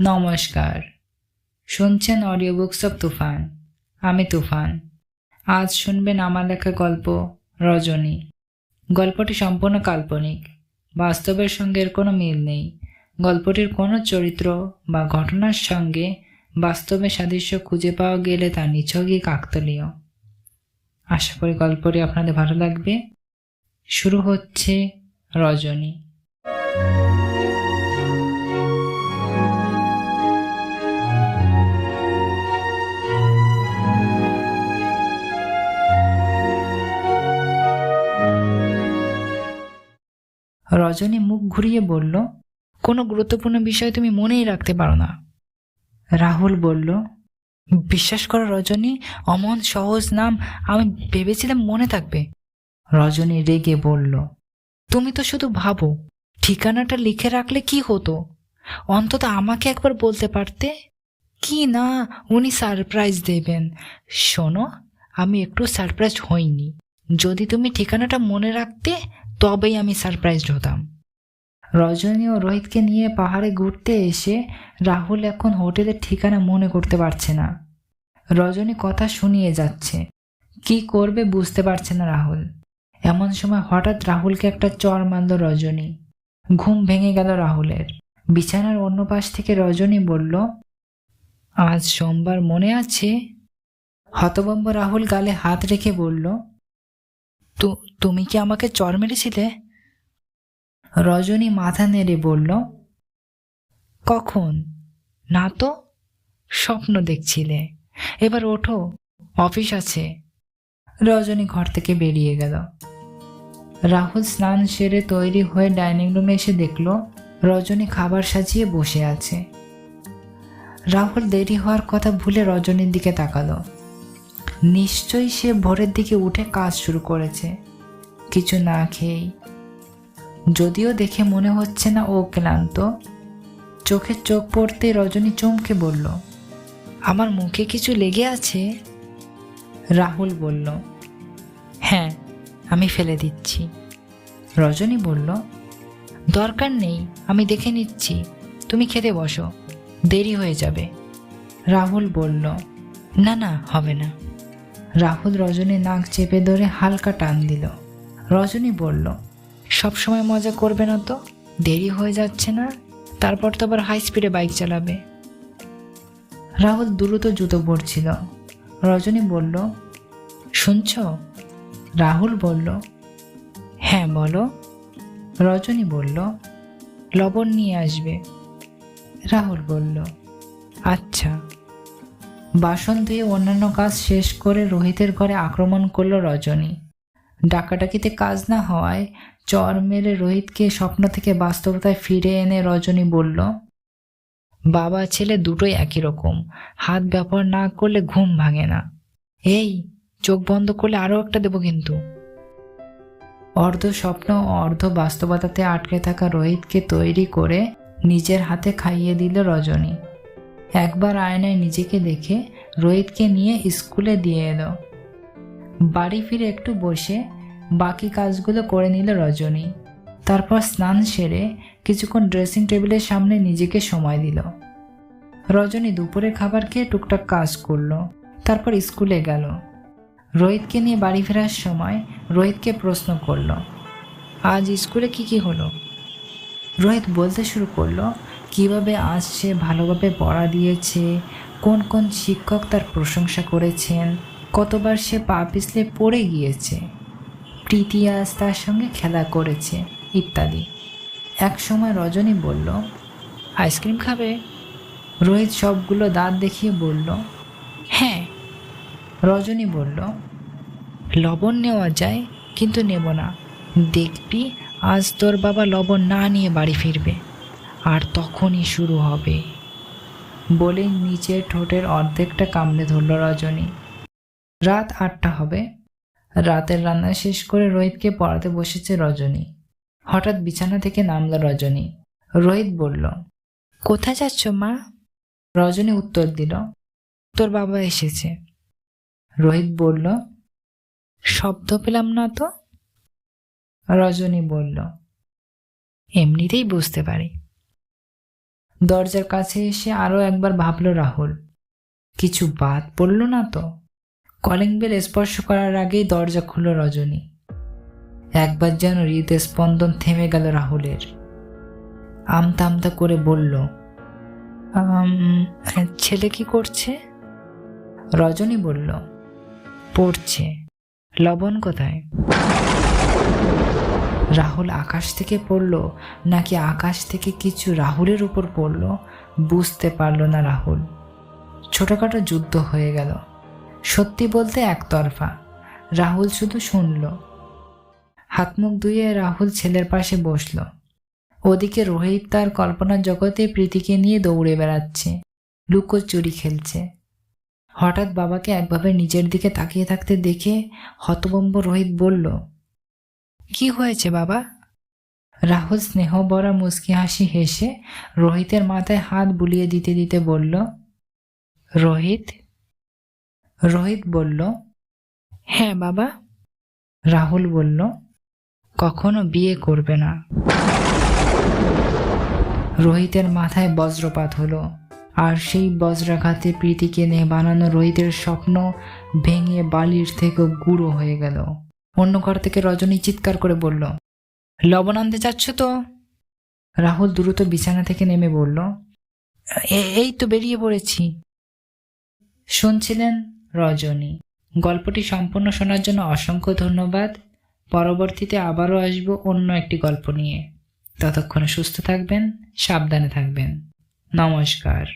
নমস্কার। শুনছেন audio books of তুফান। আমি তুফান। আজ শুনবেন আমার লেখা গল্প রজনী। গল্পটি সম্পূর্ণ কাল্পনিক। বাস্তবের সঙ্গে এর কোনো মিল নেই। গল্পটির কোনো চরিত্র বা ঘটনার সঙ্গে বাস্তবে সাদৃশ্য খুঁজে পাওয়া গেলে তা নিছকই কাকতলীয়। আশা করি গল্পটি আপনাদের ভালো লাগবে। শুরু হচ্ছে রজনী। রজনী মুখ ঘুরিয়ে বলল, কোনো গুরুত্বপূর্ণ বিষয় তুমি মনেই রাখতে পারো না। রাহুল বলল, বিশ্বাস করো রজনী, অমন সহজ নাম আমি ভেবেছিলাম মনে থাকবে। রজনী রেগে বলল, তুমি তো শুধু ভাবো, ঠিকানাটা লিখে রাখলে কি হতো? অন্তত আমাকে একবার বলতে পারতে? কি না, উনি সারপ্রাইজ দেবেন। শোনো, আমি একটু সারপ্রাইজ হইনি। যদি তুমি ঠিকানাটা মনে রাখতে, তবেই আমি সারপ্রাইজ হতাম। রজনী ও রোহিতকে নিয়ে পাহাড়ে ঘুরতে এসে রাহুল এখন হোটেলের ঠিকানা মনে করতে পারছে না। রজনী কথা শুনিয়ে যাচ্ছে। কি করবে বুঝতে পারছে না রাহুল। এমন সময় হঠাৎ রাহুলকে একটা চর মারল রজনী। ঘুম ভেঙে গেল রাহুলের। বিছানার অন্য পাশ থেকে রজনী বলল, আজ সোমবার মনে আছে? হতবম্ব রাহুল গালে হাত রেখে বলল তু- তুমি কি আমাকে চর মেরেছিলে? রজনী মাথা নেড়ে বলল, কখন? না তো, স্বপ্ন দেখছিলে। এবার ওঠো, অফিস আছে। রজনী ঘর থেকে বেরিয়ে গেল। রাহুল স্নান সেরে তৈরি হয়ে ডাইনিং রুমে এসে দেখল, রজনী খাবার সাজিয়ে বসে আছে। রাহুল দেরি হওয়ার কথা ভুলে রজনীর দিকে তাকালো। নিশ্চয়ই সে ভোরের দিকে উঠে কাজ শুরু করেছে। কিছু না খেয়েই। যদিও দেখে মনে হচ্ছে না ও ক্লান্ত, চোখে চোখ পড়তে রজনী চমকে বলল, আমার মুখে কিছু লেগে আছে? রাহুল বলল হ্যাঁ আমি ফেলে দিচ্ছি। রজনী বলল, দরকার নেই, আমি দেখে নিচ্ছি। তুমি খেতে বসো, দেরি হয়ে যাবে। রাহুল বলল, না না, হবে না। রাহুল রজনী নাক চেপে ধরে হালকা টান দিল। রজনী বলল সবসময় মজা করবে না তো? দেরি হয়ে যাচ্ছে না? তারপর তো আবার হাই স্পিডে বাইক চালাবে। রাহুল দ্রুত জুতো পড়ছিল রজনী বলল, শুনছ? রাহুল বলল হ্যাঁ বলো। রজনী বলল, লবণ নিয়ে আসবে। রাহুল বলল আচ্ছা। বাসন ধুয়ে অন্যান্য কাজ শেষ করে রোহিতের ঘরে আক্রমণ করল রজনী। ডাকাডাকিতে কাজ না হওয়ায় চর মেরে রোহিতকে স্বপ্ন থেকে বাস্তবতায় ফিরে এনে রজনী বলল, বাবা, ছেলে দুটোই একই রকম। হাত ব্যবহার না করলে ঘুম ভাঙে না। এই, চোখ বন্ধ করলে আরও একটা দেবো কিন্তু। অর্ধ স্বপ্ন, অর্ধ বাস্তবতাতে আটকে থাকা রোহিতকে তৈরি করে নিজের হাতে খাইয়ে দিল রজনী। একবার আয়নায় নিজেকে দেখে রোহিতকে নিয়ে স্কুলে দিয়ে এলো। বাড়ি ফিরে একটু বসে বাকি কাজগুলো করে নিল রজনী। তারপর স্নান সেরে কিছুক্ষণ ড্রেসিং টেবিলের সামনে নিজেকে সময় দিল। রজনী দুপুরে খাবার খেয়ে টুকটাক কাজ করল, তারপর স্কুলে গেল। রোহিতকে নিয়ে বাড়ি ফেরার সময় রোহিতকে প্রশ্ন করল, আজ স্কুলে কি কি হলো? রোহিত বলতে শুরু করল কীভাবে আজ সে ভালোভাবে পড়া দিয়েছে, কোন কোন শিক্ষক তার প্রশংসা করেছেন, কতবার সে পা পিছলে পড়ে গিয়েছে প্রীতি আজ তার সঙ্গে খেলা করেছে, ইত্যাদি। এক সময় রজনী বলল, আইসক্রিম খাবে? রোহিত সবগুলো দাঁত দেখিয়ে বলল হ্যাঁ। রজনী বলল, লবণ নেওয়া যায়, কিন্তু নেব না। দেখবি, আজ তোর বাবা লবণ না নিয়ে বাড়ি ফিরবে। আর তখনই শুরু হবে। বলে নিচের ঠোঁটের অর্ধেকটা কামড়ে ধরল রজনী। রাত আটটা হবে। রাতের রান্না শেষ করে রোহিতকে পড়াতে বসেছে রজনী। হঠাৎ বিছানা থেকে নামল রজনী। রোহিত বলল কোথায় যাচ্ছ মা? রজনী উত্তর দিল তোর বাবা এসেছে। রোহিত বলল শব্দ পেলাম না তো? রজনী বলল এমনিতেই বুঝতে পারি। দরজার কাছে এসে আরও একবার ভাবল রাহুল। কিছু বাদ পড়ল না তো? কলিং বেল স্পর্শ করার আগেই দরজা খুলল রজনী। একবার যেন হৃদস্পন্দন থেমে গেল রাহুলের। আমতা আমতা করে বলল ছেলে কি করছে? রজনী বলল, পড়ছে। লবণ কোথায়? রাহুল আকাশ থেকে পড়ল নাকি আকাশ থেকে কিছু রাহুলের উপর পড়ল? বুঝতে পারল না রাহুল। ছোটখাটো যুদ্ধ হয়ে গেল। সত্যি বলতে একতরফা। রাহুল শুধু শুনল। হাত মুখ ধুয়ে রাহুল ছেলের পাশে বসল। ওদিকে রোহিত তার কল্পনার জগতে প্রীতিকে নিয়ে দৌড়ে বেড়াচ্ছে। লুকো চুরি খেলছে। হঠাৎ বাবাকে একভাবে নিজের দিকে তাকিয়ে থাকতে দেখে হতবম্ব রোহিত বলল কি হয়েছে বাবা? রাহুল স্নেহ ভরা মুচকি হাসি হেসে রোহিতের মাথায় হাত বুলিয়ে দিতে দিতে বলল, রোহিত? রোহিত বলল হ্যাঁ বাবা। রাহুল বলল, কখনো বিয়ে করবে না। রোহিতের মাথায় বজ্রপাত হলো, আর সেই বজ্রাঘাতে প্রীতিকে নিয়ে বানানো রোহিতের স্বপ্ন ভেঙে বালির থেকে গুঁড়ো হয়ে গেল। অন্য ঘর থেকে রজনী চিৎকার করে বলল, লবণ আনতে চাচ্ছ তো? রাহুল দ্রুত বিছানা থেকে নেমে বলল, "এ- এই তো বেরিয়ে পড়েছি। শুনছিলেন রজনী। গল্পটি সম্পূর্ণ শোনার জন্য অসংখ্য ধন্যবাদ। পরবর্তীতে আবারও আসব অন্য একটি গল্প নিয়ে। ততক্ষণে সুস্থ থাকবেন, সাবধানে থাকবেন। নমস্কার।